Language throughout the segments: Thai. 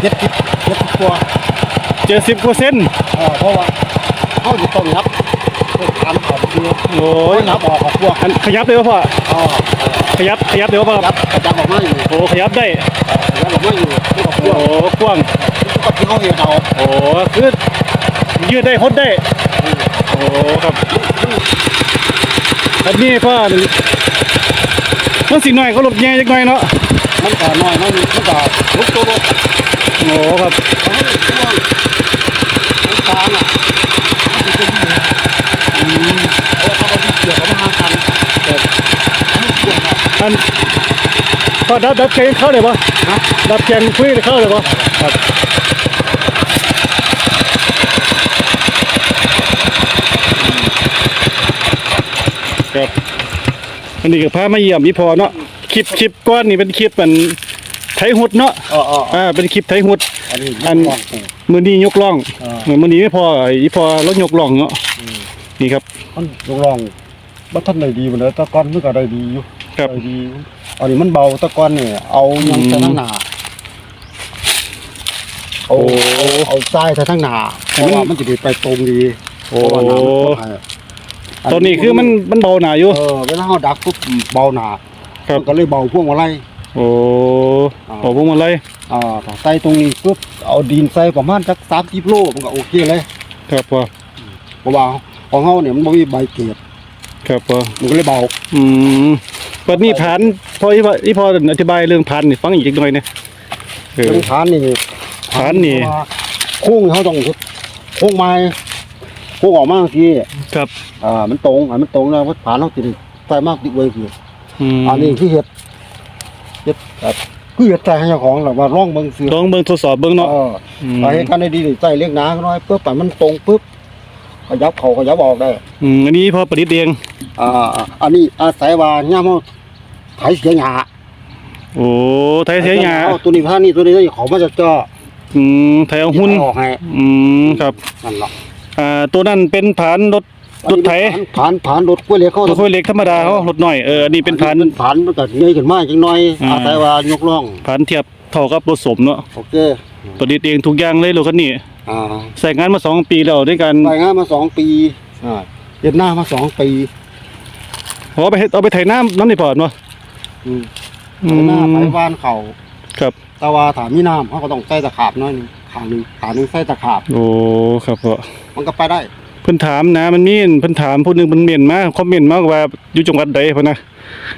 เจ็ดสิบเจ็ดสิบตัวเจ็ดสิบกว่าเส้นเออเพราะว่าเขาอยู่ต้องนับต้องทำออกคือโอ้โอ้ยยนับออกของพวกอันขยับเลยวะพ่ออ๋อขยับขยับเลยวะพ่อยับกระจับออกมาอยู่โอ้ขยับได้กระจับออกมาอยู่ที่กับพโอ้วกกว้างที่กับที่เขาเห็นเอาโอ้คือยืดได้หดได้โอ้ครับอันนี้พ่อมันสิหน่อยเขาหลบแย่จักหน่อยเนาะมันก็น้อยมันมันก็ลุกตัวรถ โอ้ครับเขาให้ช่วงมันฟางอะมันจะเป็นยังไงอืมเพราะว่าเขาเอาที่เกี่ยวกับมาหากันแต่ให้เกี่ยวกับอันพ่อดับดับแกงเข้าเลยปะนะดับแกงคุยเข้าเลยปะครับครับอันนี้ก็พามาเยี่ยมพี่พอเนาะคลิปคลิปก้อนนี่เป็นคลิปมัน ไทยหุดเนาะอ๋ออ๋ออ่าเป็นคลิปไทยหุด อันนี้อันมองเออมือนี้ยกล่องอ่าเหมือนมือนี้ไม่พออีพอรถยกล่องเนาะนี่ครับ มันลองลองบัท่านได้ดีเหมือนเดิมตะกอนมันก็ได้ดีอยู่ครับ ได้ดีอยู่อันนี้มันเบาตะกอนเนี่ยเอายังอืมใส่ทั้งหนาเอาโอ้เอาเอาทรายใส่ทั้งหนาเพให้ราะมันว่ามันจะดีไปตรงดีโอ้ เพราะว่าน้ำมันเข้าไปตอนนี้คือมันมันเบาหนาอยู่ เออเวลาเราดักปุ๊บเบาหนาครับ มันก็เลยเบาพวกมาไล่ โอ้อ่าขอพวกมันเลยอ่าถ้าใส่ตรงนี้ปุ๊บเอาดินใส่ประมาณสักสามสิบโลมันก็โอเคเลย ครับพอเพราะว่าของเขาเนี่ยมันไม่มีใบเกล็ดครับพอมันก็เลยเบา อืมปัดนี้ผ่านพออีพออีพออธิบายเรื่องผ่านนี่ฟังอีกหน่อยเนี่ยเออตรงฐานนี่ฐานนี่เพระว่โค้งเขาต้องโค้งไม้โค้งออกมาทีครับ อ่า มันตรงอ่ามันตรงแล้วฐานเขาติดใส่มากติดไว้คืออืมอันนี้คือเห็ด เห็ดแบบคือเห็ดใส่ให้เจ้าของแบบว่าร่องเบิ่งซื้อลองเบิ่งทดสอบเบิ่งเนาะ เอออืมไปให้กันได้ดีนี่ใส่เล็กหนาน้อยปุ๊บแต่มันตรงปุ๊บขยับเขาขยับออกได้ อืมอันนี้พอประดิษฐ์เอง อ่า อันนี้อาศัยว่าย่ามเขาไถเสียหยาโอ้ไทยเสียหยาอตัวนี้ท่านี่ตัวนี้เขามาจะเจาะอืมไทยเอาหุ้น ออกให้อืมครับนั่นแหละอ่าตัวนั้นเป็นผานรถ รถไถผ่านผ่านรถกล้วยเหล็กเขาตัวค่อยเหล็กธรรมดาเขารถหน่อยเอออันนี้เป็นผานผ่านมันก็เงยขึ้นมาจังหน่อยอาอาศัยว่ายกล่องผานเทียบเท่ากับรถสมเนาะโอเคประดิษฐ์เองทุกอย่างเลยรถคันนี้ใส่งานมาสองปีแล้วด้วยกันไปงานมาสองปีเย็นหน้ามาสองปีเอาไปเอาไปไถน้ำน้ำนี่พอดเนาะอืมอืไปหน้าไปบ้านเขาครับต่ว่าถามีน้ำเขาก็ต้องใส่ตะขาบหน้อยนึงขาหนึ่งขาหนึ่งใส่ตะขาบโอ้ครับพ่อมันก็ไปได้ เพิ่นถามนะมันมีเพิ่นถามผู้หนึงเพิ่นเม่นมาคอมเมนต์มาว่าอยู่จังหวัดใดพุ่นนะ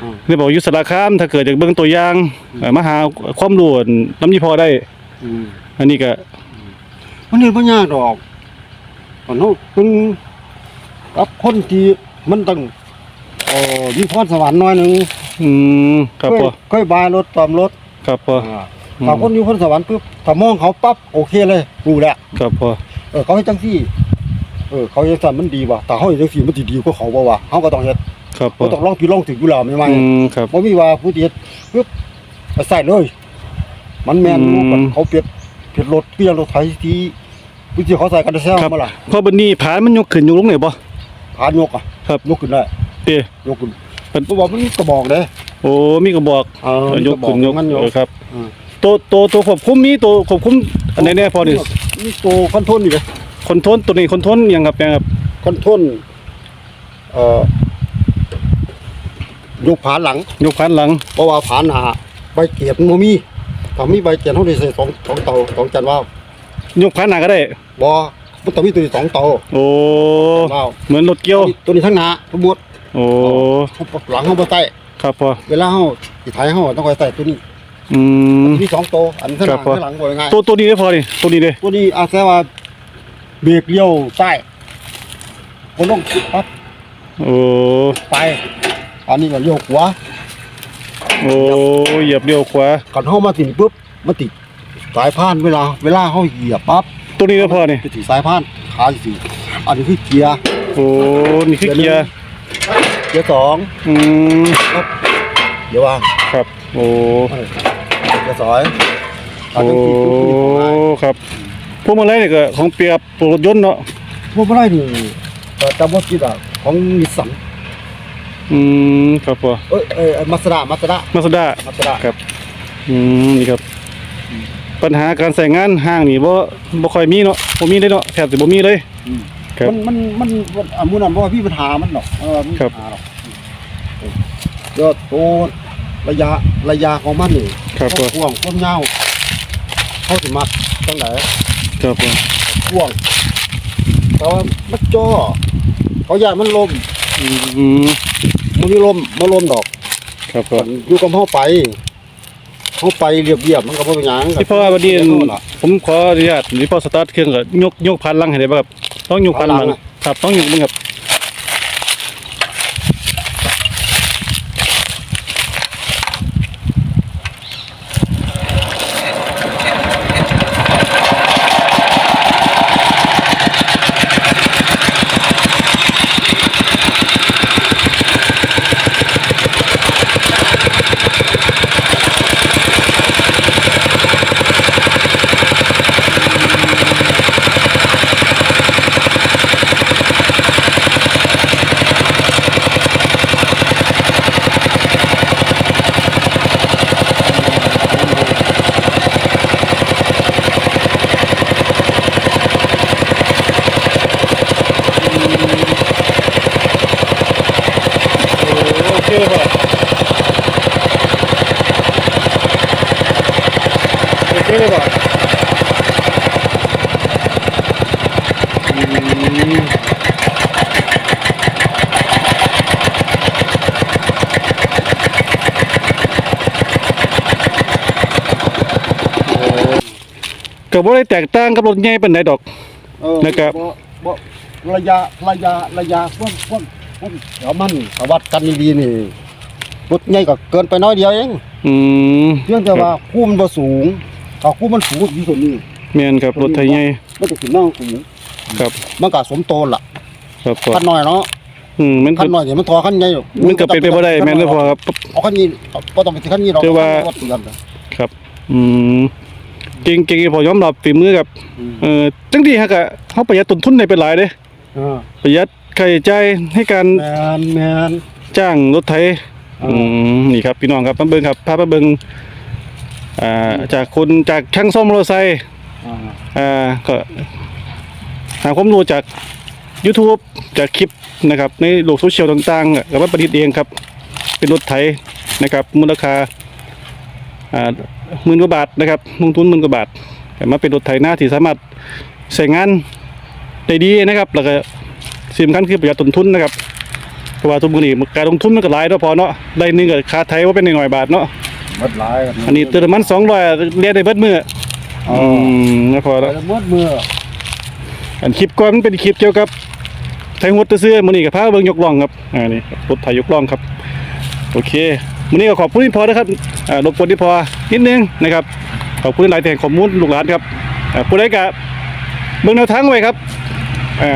อ่าเลยบอกอยู่สระคามถ้าเกิดอยากเบิ่งตัวอย่างเอ่อมาหาความรู้น้ำยี่พอได้ อืมอันนี้ก็มันนี่ไม่ยากดอกตอนนู้นถึงกับคนที่มันต้องเอ่อมีพรสวรรค์หน้อยหนึงอืมครับเคยพ่อเคยบายรถตอมรถครับพ่อ อ่าอืม ถ้าคนอยู่พรสวรรค์ปุ๊บถ้ามองเขาปั๊บโอเคเลยรู้แล้วครับพ่อเออเขาให้จังซี่ เออเขาเฮ็ดซั่นมันดีว่ะแต่เขาเฮ็ดจังซี่มันสิดีกว่าเขาบ่วะเขาก็ต้องเฮ็ดครับพ่อเขาต้องลองผิดลองถูกอยู่แล้วไม่ไหมอืมครับ บ่มีว่าผู้ที่เฮ็ดปึ๊บไปใส่เลย มันแม่นอยู่อืมเขาเปรียบเปรียบรถเปรียบรถไถที่ผู้ที่เขาใส่กันได้แซ่ครับมาล่ะพอบัดนี้ผานมันยกขึ้นยกลงไหนบ่ผ่านยกอะครับ ยกขึ้นได้เต้ยกขึ้นเพราะว่ามันกระบอกเด้โอ้มีกระบอกเออยกขึ้นยกมันยก เออครับอืมตัวตัวตัวควบคุมมีตัวควบคุมอันไหนแน่พอนี่มีตัวคอนโทรลอยู่เด้ คอนโทรลตัวนี้คอนโทรลหยังครับยังครับคอนโทรลเอ่อยกผานหลังยกผานหลังเพราะว่าผานหน้าใบเกียรมันบ่มีถ้ามีใบเกียรเขาได้ใส่สองสองเตาสองจันว่าว ยกผานหน้าก็ได้บ่มันต้องมีตัวนี้สองเตาโอ้ว้าวเหมือนรถเกี่ยว ตัวนี้ทั้งหน้าทั้งหมดโอ้เขาหลังเขาบ่ใต้ครับพอเวลาเขาสิไถเขาต้องคอยใส่ตัวนี้อืม มีสองตัวอันข้างหครัลับงผมข้างหลังบ่ยังไงตัวตัวนี้ได้พอดิตัวนี้เด้ตัวนี้อาศัยว่า เบรกเลี้ยวใต้คนต้องปั๊บโอ้ไป อันนี้ก็เลี้ยวขวาโอ้เหยียบเลี้ยวขวาก่อนเข้ามาถึงปุ๊บมาติดสายพานเวลา เวลาเขาเหยียบปั๊บตัวนี้ได้พอนี่ไปถึงสายพานขาสี่อันนี้คือเกียร์โอ้นี่คือเกียร์เกียร์สองอืมเดี๋ยวว่างครับ โอ้เกียร์สอยอันโอ้นี้คือคือของนายครับ พวกมันไรเนี่ยก็ของเปรียบรถยนต์เนาะพวกอะไรนี่ก็จำว่าคิดอะของนิสสันอืมครับพอเอ้ยเอ้ยมาสด้ามาสด้ามาสด้ามาสด้าครับอืมนี่ครับ ปัญหาการใส่งานห้างนี่บ่บ่ค่อยมีเนาะบ่มีเลยเนาะแทบจะบ่มีเลยครับมันมันมันมันอะมูนันบ่มีปัญหามันหรอกเออมีครับปัญหาหรอกยอดโตระยะระยะของมันนี่ครับความกว้างความยาวเขาสิมักจังได ครับผมกว้างแต่ว่ามันจ่อเขาอยากมันลมอืมมันมีลมบ่ลมดอก ครับผมอยู่กับเฮาไปเฮาไปเรียบๆมันก็บ่เป็นหยังพี่พ่อวันนี้เฮาล่ะผมขออนุญาตพี่พ่อสตาร์ทเครื่องก็ยกยกพันลังให้ได้บ่ครับต้องยกพันลังพันลังอะครับต้องยกมึงครับ โอเคป่ะโอเคเลยป่ะก็บ่ได้แตกต่างกับรถใหญ่ปานใดดอกเออนะครับบ่บ่ระยะระยะระยะความความความ เดี๋ยวมันถ้าวัดกันดีๆนี่รถใหญ่ก็เกินไปน้อยเดียวเองอืมเพียงแต่ว่าคู่มันบ่สูงถ้าคู่มันสูงที่สุดนี่แม่นครับรถไถใหญ่มันจะขึ้นมาสูงครับมันก็สมโตนล่ะครับพ่อคันน้อยเนาะอืมมันคัก็นน้อยนี่มันทอคันใหญ่อยู่มันก็เป็นไปบ่ได้แม่นเลยพ่อครับ เอาคันนี้บ่ต้องไปถึงคันนี้หรอกแต่ว่า เอเตือนนะครับ อืมเก่งเก่งพอยอมรับฝีมือกับอืมเอ่อจังดีฮะกะเฮาประหยัดต้นทุนได้เป็นหลายเด้ เออประหยัด ค่าใช้จ่ายให้การแมนแมน จ้างรถไถอ่าอืมนี่ครับพี่น้องครับมาเบิ่งครับพาไปเบิ่งอ่าจากคนจากช่างซ่อมมอเตอร์ไซค์อ่าอ่าก็หาความรู้จาก YouTube จากคลิปนะครับ ในโลกโซเชียลต่างๆอะก็มาประดิษฐ์เองครับ เป็นรถไถนะครับ มูลค่าอ่าหมื่นกว่าบาทนะครับลงทุนหมื่นกว่าบาทก็มาเป็นรถไถหน้าที่สามารถใช้งานได้ดีนะครับ แล้วก็ สิ่งสำคัญคือประหยัดต้นทุนนะครับเพราะว่าทุกมื้อนี้การลงทุนมันก็หลายเนาะพอเนาะได้หนึงก็ค่าไถว่าเป็นหน่อยๆบาทเนาะหมดหลายอันนี้เติมน้ำมัน200เรียกได้เบิดมื้ออ๋ออืมนะพอไปแล้วหมดมืออันคลิปก่อนมันเป็นคลิปเกี่ยวกับไทยฮดซื้อๆมื้อนี้ก็พาเบิ่งยกล่องครับอ่านี่รถไถยกล่องครับ โอเคมื้อนี้ก็ขอบคุณที่พอนะครับอ่ารบกวนที่พอนิดนึงนะครับขอบคุณหลายแทนข้อมูลลูกหลานครับอ่าผู้ใดก็เบิ่งแนวทางไว้ครับอ่า